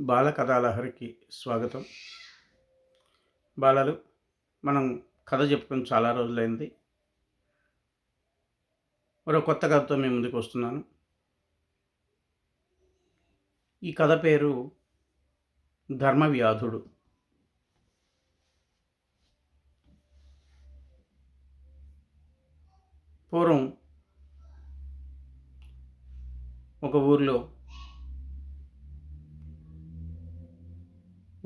బాల కథాలహరికి స్వాగతం. బాలలు మనం కథ చెప్పుకొని చాలా రోజులైంది. మరో కొత్త కథతో మేము ముందుకు వస్తున్నాను. ఈ కథ పేరు ధర్మవ్యాధుడు. పూర్వం ఒక ఊరిలో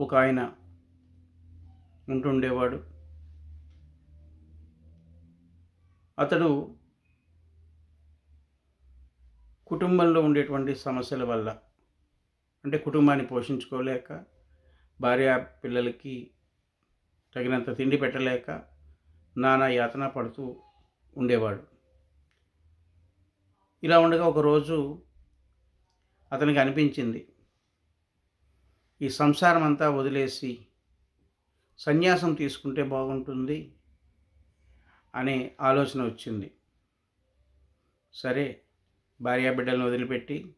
ఒక ఆయన ఉంటుండేవాడు. అతడు కుటుంబంలో ఉండేటువంటి సమస్యల వల్ల అంటే కుటుంబాన్ని పోషించుకోలేక భార్య పిల్లలకి తగినంత తిండి పెట్టలేక నానా యాతన పడుతూ ఉండేవాడు. ఇలా ఉండగా ఒకరోజు అతనికి అనిపించింది ఈ సంసారం అంతా వదిలేసి సన్యాసం తీసుకుంటే బాగుంటుంది అనే ఆలోచన వచ్చింది. సరే భార్యాబిడ్డలను వదిలిపెట్టి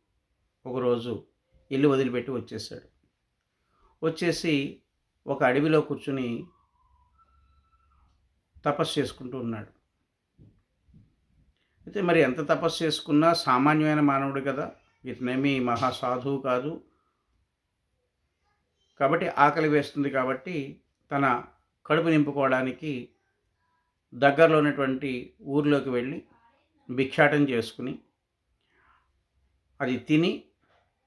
ఒకరోజు ఇల్లు వదిలిపెట్టి వచ్చేసాడు వచ్చేసి ఒక అడవిలో కూర్చుని తపస్సు చేసుకుంటూ ఉన్నాడు. అయితే మరి ఎంత తపస్సు చేసుకున్నా సామాన్యమైన మానవుడు కదా. ఇతనేమి మహాసాధువు కాదు. కాబట్టి ఆకలి వేస్తుంది కాబట్టి తన కడుపు నింపుకోవడానికి దగ్గరలో ఉన్నటువంటి ఊర్లోకి వెళ్ళి భిక్షాటం చేసుకుని అది తిని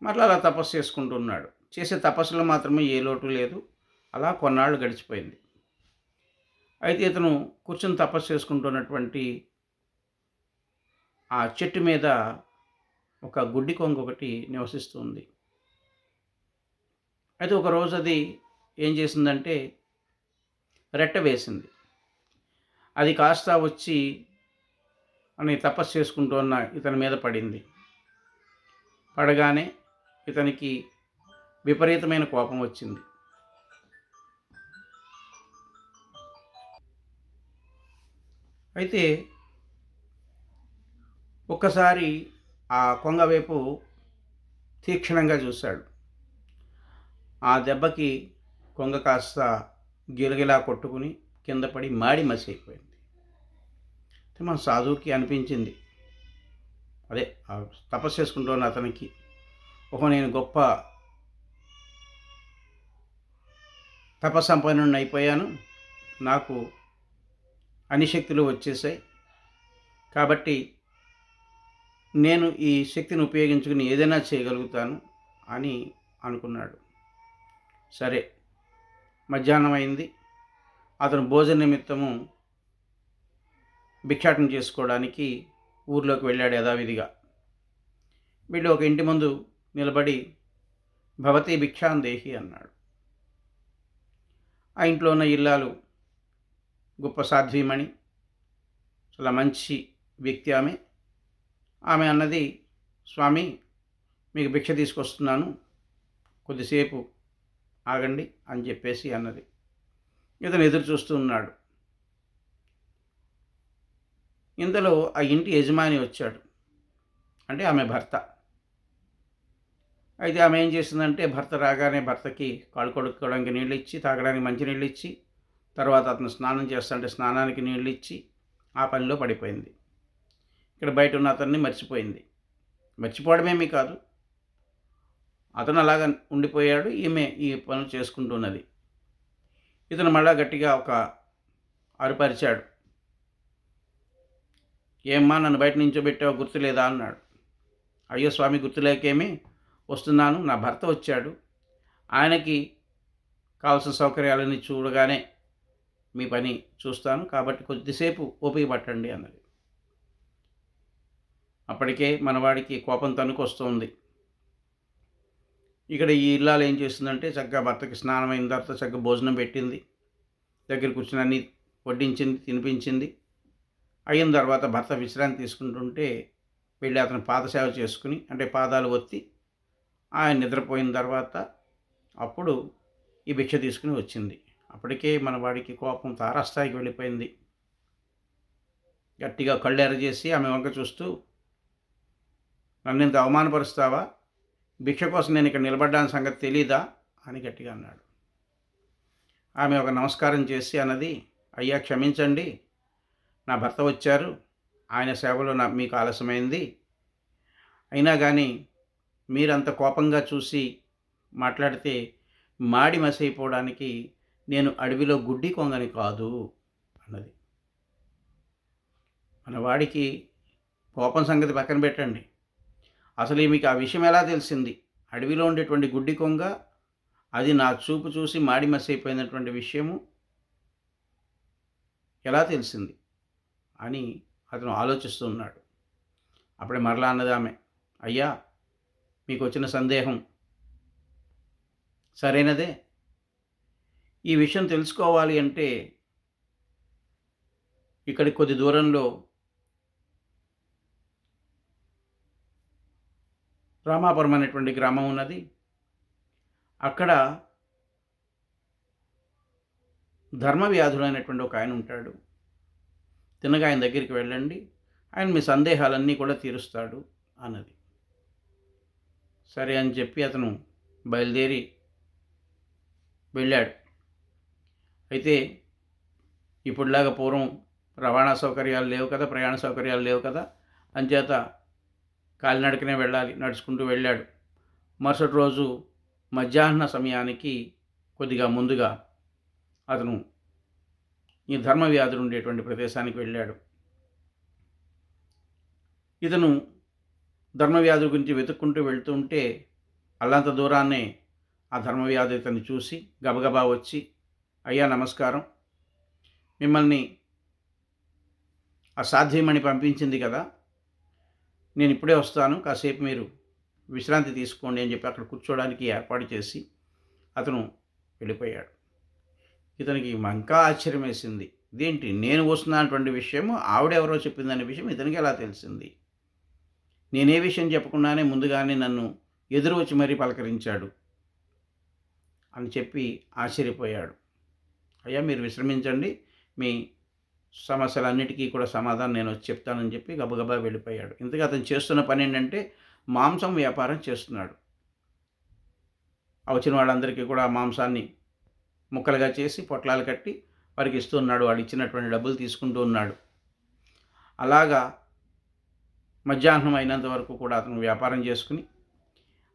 మరలా అలా తపస్సు చేసుకుంటున్నాడు. చేసే తపస్సులో మాత్రమే ఏ లోటు లేదు. అలా కొన్నాళ్ళు గడిచిపోయింది. అయితే ఇతను కూర్చొని తపస్సు చేసుకుంటున్నటువంటి ఆ చెట్టు మీద ఒక గుడ్డి కొంగ ఒకటి నివసిస్తుంది అయితే ఒక రోజు అది ఏం చేసిందంటే రెట్ట వేసింది. అది కాస్త వచ్చి అని తపస్సు చేసుకుంటూ ఉన్న ఇతని మీద పడింది. పడగానే ఇతనికి విపరీతమైన కోపం వచ్చింది. అయితే ఒక్కసారి ఆ కొంగ వైపు తీక్షణంగా చూశాడు. ఆ దెబ్బకి కొంగ కాస్త గిలగిలా కొట్టుకుని కింద పడి మాడి మసి అయిపోయింది మన సాధువుకి అనిపించింది. అదే తపస్సు చేసుకుంటున్న అతనికి. ఓహో నేను గొప్ప తపసంపన్నుడిని అయిపోయాను. నాకు అన్ని శక్తులు వచ్చేసాయి కాబట్టి నేను ఈ శక్తిని ఉపయోగించుకుని ఏదైనా చేయగలుగుతాను అని అనుకున్నాడు. సరే. మధ్యాహ్నం అయింది. అతను భోజన నిమిత్తము భిక్షాటన చేసుకోవడానికి ఊర్లోకి వెళ్ళాడు యథావిధిగా. వీళ్ళు ఒక ఇంటి ముందు నిలబడి భవతి భిక్షాం దేహి అన్నాడు. ఆ ఇంట్లో ఉన్న ఇల్లాలు గొప్ప సాధ్వీమణి చాలా మంచి వ్యక్తి ఆమె. ఆమె అన్నది స్వామి మీకు భిక్ష తీసుకొస్తున్నాను. కొద్దిసేపు ఆగండి అని చెప్పేసి అన్నది. ఇతను ఎదురు చూస్తూ ఉన్నాడు. ఇంతలో ఆ ఇంటి యజమాని వచ్చాడు. అంటే ఆమె భర్త. అయితే ఆమె ఏం చేసిందంటే భర్త రాగానే భర్తకి కాళ్ళు కొడుక్కోవడానికి నీళ్ళు ఇచ్చి తాగడానికి మంచినీళ్ళు ఇచ్చి తర్వాత అతను స్నానం చేస్తుంటే స్నానానికి నీళ్ళు ఇచ్చి ఆ పనిలో పడిపోయింది. ఇక్కడ బయట ఉన్న అతన్ని మర్చిపోయింది. మర్చిపోవడమేమీ కాదు. అతను అలాగ ఉండిపోయాడు ఈమె ఈ పనులు చేసుకుంటున్నది. ఇతను మళ్ళా గట్టిగా ఒక అరుపరిచాడు. ఏమ్మా నన్ను బయట నించోబెట్టావు గుర్తులేదా అన్నాడు. అయ్యో స్వామి గుర్తులేకేమి? వస్తున్నాను నా భర్త వచ్చాడు. ఆయనకి కావాల్సిన సౌకర్యాలన్నీ చూడగానే మీ పని చూస్తాను కాబట్టి కొద్దిసేపు ఓపిక పట్టండి అన్నది. అప్పటికే మనవాడికి కోపం తనుకొస్తుంది ఇక్కడ ఈ ఇల్లాలు ఏం చేస్తుందంటే చక్కగా భర్తకి స్నానం అయిన తర్వాత చక్కగా భోజనం పెట్టింది. దగ్గర కూర్చుని అన్ని వడ్డించింది తినిపించింది. అయిన తర్వాత భర్త విశ్రాంతి తీసుకుంటుంటే వెళ్ళి అతను పాదసేవ చేసుకుని అంటే పాదాలు ఒత్తి ఆయన నిద్రపోయిన తర్వాత అప్పుడు ఈ భిక్ష తీసుకుని వచ్చింది. అప్పటికే మన వాడికి కోపం తారాస్థాయికి వెళ్ళిపోయింది. గట్టిగా కళ్ళెర చేసి ఆమె వంక చూస్తూ నన్ను ఇంత అవమానపరుస్తావా? భిక్ష కోసం నేను ఇక్కడ నిలబడ్డాను సంగతి తెలీదా? అని గట్టిగా అన్నాడు. ఆమె ఒక నమస్కారం చేసి అన్నది అయ్యా క్షమించండి. నా భర్త వచ్చారు. ఆయన సేవలో నా మీకు ఆలస్యమైంది. అయినా కానీ మీరంత కోపంగా చూసి మాట్లాడితే మాడి మసైపోవడానికి నేను అడవిలో గుడ్డి కొంగని కాదు అన్నది. మన వాడికి కోపం సంగతి పక్కన పెట్టండి. అసలు మీకు ఆ విషయం ఎలా తెలిసింది? అడవిలో ఉండేటువంటి గుడ్డి కొంగ అది నా చూపు చూసి మాడి మసైపోయినటువంటి విషయము ఎలా తెలిసింది? అని అతను ఆలోచిస్తూ ఉన్నాడు అప్పుడే మరలా అన్నదామె అయ్యా మీకు వచ్చిన సందేహం సరైనదే. ఈ విషయం తెలుసుకోవాలి అంటే ఇక్కడ కొద్ది దూరంలో రామాపురం అనేటువంటి గ్రామం ఉన్నది. అక్కడ ధర్మవ్యాధుడు అనేటువంటి ఒక ఆయన ఉంటాడు. తినగా ఆయన దగ్గరికి వెళ్ళండి. ఆయన మీ సందేహాలన్నీ కూడా తీరుస్తాడు అన్నది. సరే అని చెప్పి అతను బయలుదేరి వెళ్ళాడు. అయితే ఇప్పుడులాగా పూర్వం రవాణా సౌకర్యాలు లేవు కదా ప్రయాణ సౌకర్యాలు లేవు కదా అంచేత కాలినడకనే వెళ్ళాలి. నడుచుకుంటూ వెళ్ళాడు. మరుసటి రోజు మధ్యాహ్న సమయానికి కొద్దిగా ముందుగా అతను ఈ ధర్మవ్యాధులు ఉండేటువంటి ప్రదేశానికి వెళ్ళాడు. ఇతను ధర్మవ్యాధుల గురించి వెతుక్కుంటూ వెళ్తుంటే అల్లంత దూరాన్నే ఆ ధర్మవ్యాధి ఇతన్ని చూసి గబగబా వచ్చి అయ్యా నమస్కారం. మిమ్మల్ని అసాధ్యమని పంపించింది కదా నేను ఇప్పుడే వస్తాను కాసేపు మీరు విశ్రాంతి తీసుకోండి అని చెప్పి అక్కడ కూర్చోవడానికి ఏర్పాటు చేసి అతను వెళ్ళిపోయాడు. ఇతనికి ఇంకా ఆశ్చర్యం వేసింది. ఇదేంటి? నేను వస్తున్నటువంటి విషయము ఆవిడెవరో చెప్పిందనే విషయం ఇతనికి ఎలా తెలిసింది? నేనే విషయం చెప్పకుండానే ముందుగానే నన్ను ఎదురు వచ్చి మరీ పలకరించాడు అని చెప్పి ఆశ్చర్యపోయాడు. అయ్యా మీరు విశ్రమించండి. మీ సమస్యలన్నిటికీ కూడా సమాధానం నేను వచ్చి చెప్తానని చెప్పి గబగబా వెళ్ళిపోయాడు. ఇంతగా అతను చేస్తున్న పని ఏంటంటే మాంసం వ్యాపారం చేస్తున్నాడు. వచ్చిన వాళ్ళందరికీ కూడా మాంసాన్ని ముక్కలుగా చేసి పొట్లాలు కట్టి వారికి ఇస్తూ ఉన్నాడు. వాడు ఇచ్చినటువంటి డబ్బులు తీసుకుంటూ ఉన్నాడు. అలాగా మధ్యాహ్నం అయినంత వరకు కూడా అతను వ్యాపారం చేసుకుని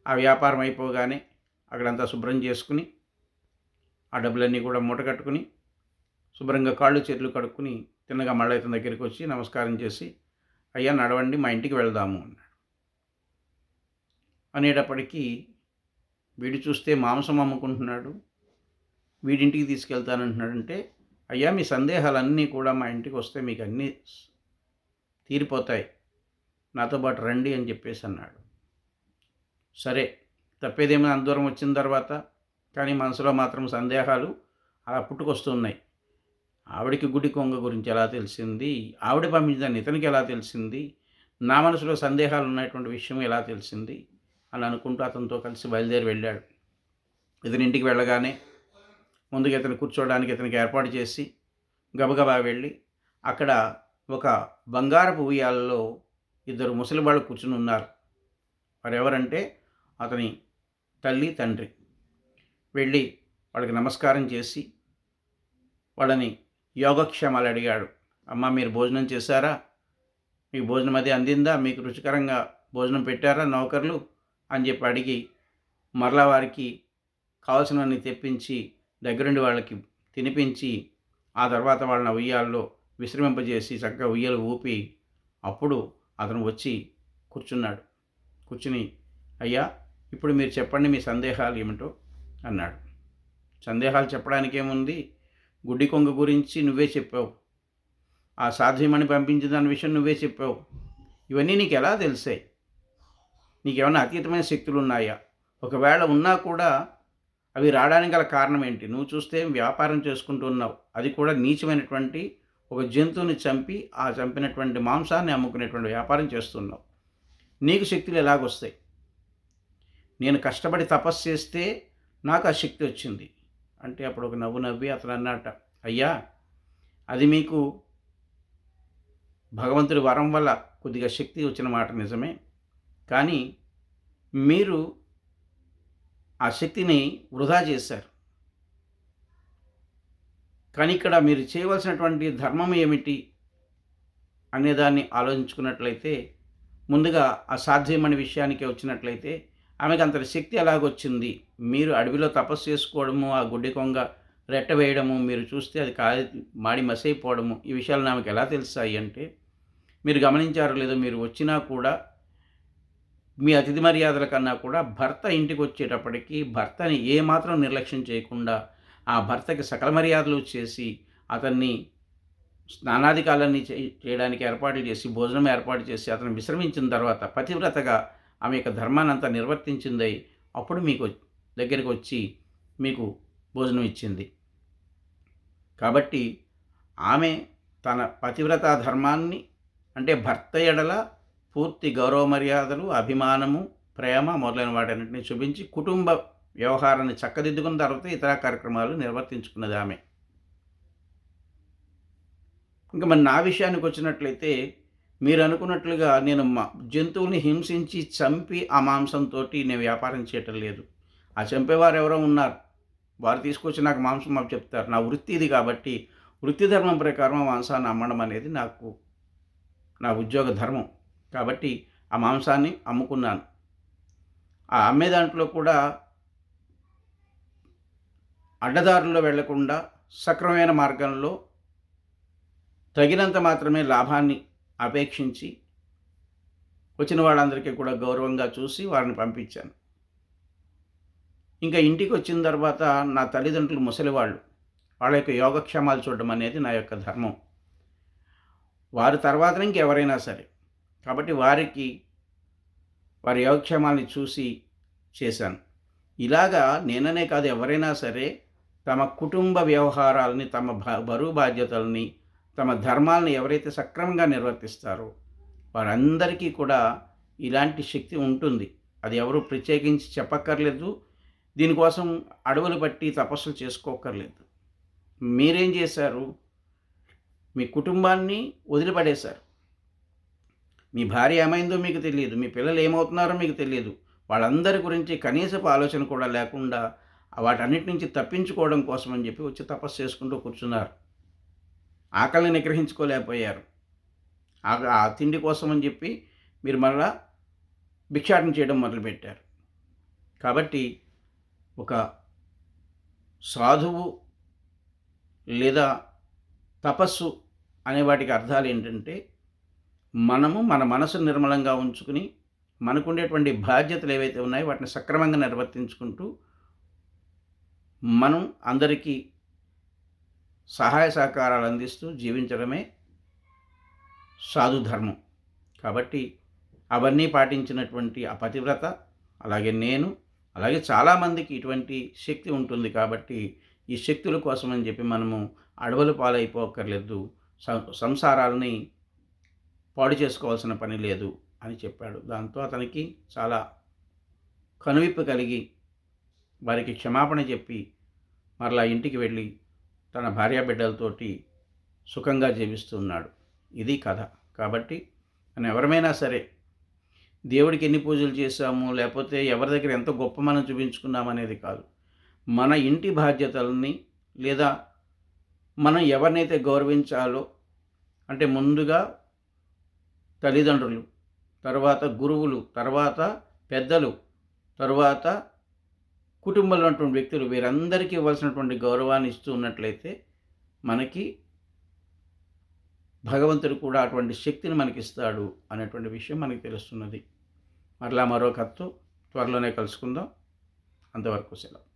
ఆ వ్యాపారం అయిపోగానే అక్కడంతా శుభ్రం చేసుకుని ఆ డబ్బులన్నీ కూడా మూట కట్టుకుని శుభ్రంగా కాళ్ళు చేతులు కడుక్కుని చిన్నగా మళ్ళీ ఇతని దగ్గరికి వచ్చి నమస్కారం చేసి అయ్యా నడవండి మా ఇంటికి వెళ్దాము అన్నాడు. అనేటప్పటికీ వీడు చూస్తే మాంసం అమ్ముకుంటున్నాడు వీడింటికి తీసుకెళ్తానంటున్నాడంటే అయ్యా మీ సందేహాలన్నీ కూడా మా ఇంటికి వస్తే మీకు అన్నీ తీరిపోతాయి. నాతో పాటు రండి అని చెప్పేసి అన్నాడు. సరే తప్పేదేమో అంత దూరం వచ్చిన తర్వాత కానీ మనసులో మాత్రం సందేహాలు అలా పుట్టుకొస్తున్నాయి ఆవిడికి గుడి కొంగ గురించి ఎలా తెలిసింది? ఆవిడ పంపించిన ఇతనికి ఎలా తెలిసింది? నా మనసులో సందేహాలు ఉన్నటువంటి విషయం ఎలా తెలిసింది? అని అనుకుంటూ అతనితో కలిసి బయలుదేరి వెళ్ళాడు. ఇతని ఇంటికి వెళ్ళగానే ముందుగా ఇతను కూర్చోవడానికి ఇతనికి ఏర్పాటు చేసి గబగబా వెళ్ళి అక్కడ ఒక బంగారపు ఉయ్యాలలో ఇద్దరు ముసలివాళ్ళు కూర్చుని ఉన్నారు. వారు ఎవరంటే అతని తల్లి తండ్రి. వెళ్ళి వాళ్ళకి నమస్కారం చేసి వాళ్ళని యోగక్షేమాలు అడిగాడు. అమ్మ మీరు భోజనం చేశారా? మీకు భోజనం అది అందిందా? మీకు రుచికరంగా భోజనం పెట్టారా నౌకర్లు? అని చెప్పి అడిగి మరలా వారికి కావాల్సినవన్నీ తెప్పించి దగ్గరుండి వాళ్ళకి తినిపించి ఆ తర్వాత వాళ్ళని ఉయ్యాల్లో విశ్రమింపజేసి చక్కగా ఉయ్యలు ఊపి అప్పుడు అతను వచ్చి కూర్చున్నాడు. కూర్చుని అయ్యా ఇప్పుడు మీరు చెప్పండి మీ సందేహాలు ఏమిటో అన్నాడు. సందేహాలు చెప్పడానికి ఏముంది గుడ్డి కొంగ గురించి నువ్వే చెప్పావు. ఆ సాధ్యమని పంపించిన దాని విషయం నువ్వే చెప్పావు. ఇవన్నీ నీకు ఎలా తెలిసాయి? నీకేమైనా అతీతమైన శక్తులు ఉన్నాయా ఒకవేళ ఉన్నా కూడా అవి రావడానికి గల కారణం ఏంటి? నువ్వు చూస్తే వ్యాపారం చేసుకుంటూ ఉన్నావు. అది కూడా నీచమైనటువంటి ఒక జంతువుని చంపి ఆ చంపినటువంటి మాంసాన్ని అమ్ముకునేటువంటి వ్యాపారం చేస్తున్నావు. నీకు శక్తులు ఎలాగొస్తాయి? నేను కష్టపడి తపస్సు చేస్తే నాకు ఆ శక్తి వచ్చింది. అంటే అప్పుడు ఒక నవ్వు నవ్వి అతను అన్నట అయ్యా అది మీకు భగవంతుడి వరం వల్ల కొద్దిగా శక్తి వచ్చిన మాట నిజమే. కానీ మీరు ఆ శక్తిని వృధా చేశారు. కానీ ఇక్కడ మీరు చేయవలసినటువంటి ధర్మం ఏమిటి? అనేదాన్ని ఆలోచించుకున్నట్లయితే ముందుగా అసాధ్యమనే విషయానికి వచ్చినట్లయితే ఆమెకు అంతటి శక్తి ఎలాగొచ్చింది? మీరు అడవిలో తపస్సు చేసుకోవడము ఆ గుడ్డి కొంగ రెట్ట వేయడము మీరు చూస్తే అది కాలి మాడి మసైపోవడము ఈ విషయాలు ఆమెకు ఎలా తెలుస్తాయి అంటే మీరు గమనించారో లేదో మీరు వచ్చినా కూడా మీ అతిథి మర్యాదల కన్నా కూడా భర్త ఇంటికి వచ్చేటప్పటికి భర్తని ఏమాత్రం నిర్లక్ష్యం చేయకుండా ఆ భర్తకి సకల మర్యాదలు చేసి అతన్ని స్నానాధికాలన్నీ చేయడానికి ఏర్పాట్లు చేసి భోజనం ఏర్పాటు చేసి అతను విశ్రమించిన తర్వాత పతివ్రతగా ఆమె యొక్క ధర్మాన్ని అంతా నిర్వర్తించిందై అప్పుడు మీకు దగ్గరికి వచ్చి మీకు భోజనం ఇచ్చింది. కాబట్టి ఆమె తన పతివ్రత ధర్మాన్ని అంటే భర్త ఎడల పూర్తి గౌరవ మర్యాదలు అభిమానము ప్రేమ మొదలైన వాటన్నింటినీ చూపించి కుటుంబ వ్యవహారాన్ని చక్కదిద్దుకున్న తర్వాత ఇతర కార్యక్రమాలు నిర్వర్తించుకున్నది ఆమె. ఇంకా మరి నా విషయానికి వచ్చినట్లయితే మీరు అనుకున్నట్లుగా నేను మా జంతువుని హింసించి చంపి ఆ మాంసంతో నేను వ్యాపారం చేయటం లేదు. ఆ చంపేవారు ఎవరో ఉన్నారు. వారు తీసుకొచ్చి నాకు మాంసం మాకు చెప్తారు. నా వృత్తి ఇది కాబట్టి వృత్తి ధర్మం ప్రకారం ఆ మాంసాన్ని అమ్మడం అనేది నాకు నా ఉద్యోగ ధర్మం. కాబట్టి ఆ మాంసాన్ని అమ్ముకున్నాను. ఆ అమ్మే దాంట్లో కూడా అడ్డదారుల్లో వెళ్ళకుండా సక్రమమైన మార్గంలో తగినంత మాత్రమే లాభాన్ని అపేక్షించి వచ్చిన వాళ్ళందరికీ కూడా గౌరవంగా చూసి వారిని పంపించాను. ఇంకా ఇంటికి వచ్చిన తర్వాత నా తల్లిదండ్రులు ముసలివాళ్ళు వాళ్ళ యొక్క యోగక్షేమాలు చూడడం అనేది నా యొక్క ధర్మం. వారి తర్వాత ఇంకెవరైనా సరే కాబట్టి వారికి వారి యోగక్షేమాన్ని చూసి చేశాను. ఇలాగా నేననే కాదు ఎవరైనా సరే తమ కుటుంబ వ్యవహారాలని తమ బరువు బాధ్యతల్ని తమ ధర్మాలను ఎవరైతే సక్రమంగా నిర్వర్తిస్తారో వారందరికీ కూడా ఇలాంటి శక్తి ఉంటుంది. అది ఎవరు ప్రత్యేకించి చెప్పక్కర్లేదు. దీనికోసం అడవులు బట్టి తపస్సులు చేసుకోక్కర్లేదు. మీరేం చేశారు? మీ కుటుంబాన్ని వదిలిపడేశారు. మీ భార్య ఏమైందో మీకు తెలియదు. మీ పిల్లలు ఏమవుతున్నారో మీకు తెలియదు. వాళ్ళందరి గురించి కనీసపు ఆలోచన కూడా లేకుండా వాటన్నిటి నుంచి తప్పించుకోవడం కోసం అని చెప్పి వచ్చి తపస్సు చేసుకుంటూ కూర్చున్నారు. ఆకలిని నిగ్రహించుకోలేకపోయారు. ఆ తిండి కోసం అని చెప్పి మీరు మళ్ళా భిక్షాటన చేయడం మొదలుపెట్టారు. కాబట్టి ఒక సాధువు లేదా తపస్సు అనే వాటికి అర్థాలు ఏంటంటే మనము మన మనసు నిర్మలంగా ఉంచుకుని మనకుండేటువంటి బాధ్యతలు ఏవైతే ఉన్నాయో వాటిని సక్రమంగా నిర్వర్తించుకుంటూ మనం అందరికీ సహాయ సహకారాలు అందిస్తూ జీవించడమే సాధు ధర్మం కాబట్టి అవన్నీ పాటించినటువంటి ఆ పతివ్రత అలాగే నేను అలాగే చాలామందికి ఇటువంటి శక్తి ఉంటుంది కాబట్టి ఈ శక్తుల కోసం అని చెప్పి మనము అడవులు పాలైపోకర్లేదు సంసారాలని పాడు చేసుకోవాల్సిన పని లేదు అని చెప్పాడు. దాంతో అతనికి చాలా కనువిప్పు కలిగి వారికి క్షమాపణ చెప్పి మరలా ఇంటికి వెళ్ళి తన భార్యాబిడ్డలతోటి సుఖంగా జీవిస్తున్నాడు. ఇది కథ. కాబట్టి మనం ఎవరమైనా సరే దేవుడికి ఎన్ని పూజలు చేశాము లేకపోతే ఎవరి దగ్గర ఎంత గొప్ప మనం చూపించుకున్నాం అనేది కాదు. మన ఇంటి బాధ్యతల్ని లేదా మనం ఎవరినైతే గౌరవించాలో అంటే ముందుగా తల్లిదండ్రులు తర్వాత గురువులు తర్వాత పెద్దలు తరువాత కుటుంబంలో ఉన్నటువంటి వ్యక్తులు వీరందరికీ ఇవ్వాల్సినటువంటి గౌరవాన్ని ఇస్తూ ఉన్నట్లయితే మనకి భగవంతుడు కూడా అటువంటి శక్తిని మనకిస్తాడు అనేటువంటి విషయం మనకి తెలుస్తున్నది. మరలా మరో కత్తు త్వరలోనే కలుసుకుందాం. అంతవరకు సెలవు.